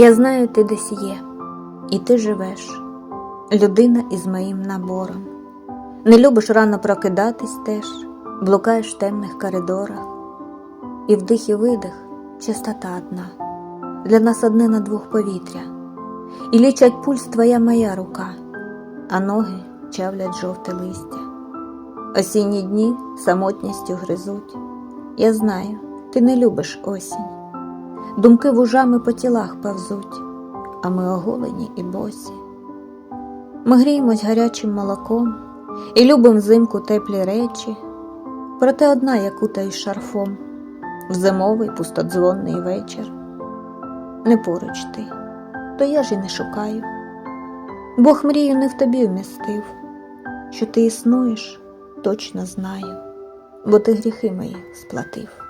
Я знаю, ти десь є, і ти живеш, людина із моїм набором. Не любиш рано прокидатись теж, блукаєш в темних коридорах, і вдих і видих чистота одна, для нас одне на двох повітря, і лічать пульс твоя моя рука, а ноги чавлять жовте листя. Осінні дні самотністю гризуть. Я знаю, ти не любиш осінь. Думки вужами по тілах повзуть, а ми оголені і босі. Ми гріємось гарячим молоком і любим взимку теплі речі, проте одна я кутаюсь шарфом в зимовий пустодзвонний вечір. Не поруч ти, то я ж і не шукаю. Бог мрію не в тобі вмістив, що ти існуєш, точно знаю, бо ти гріхи мої сплатив.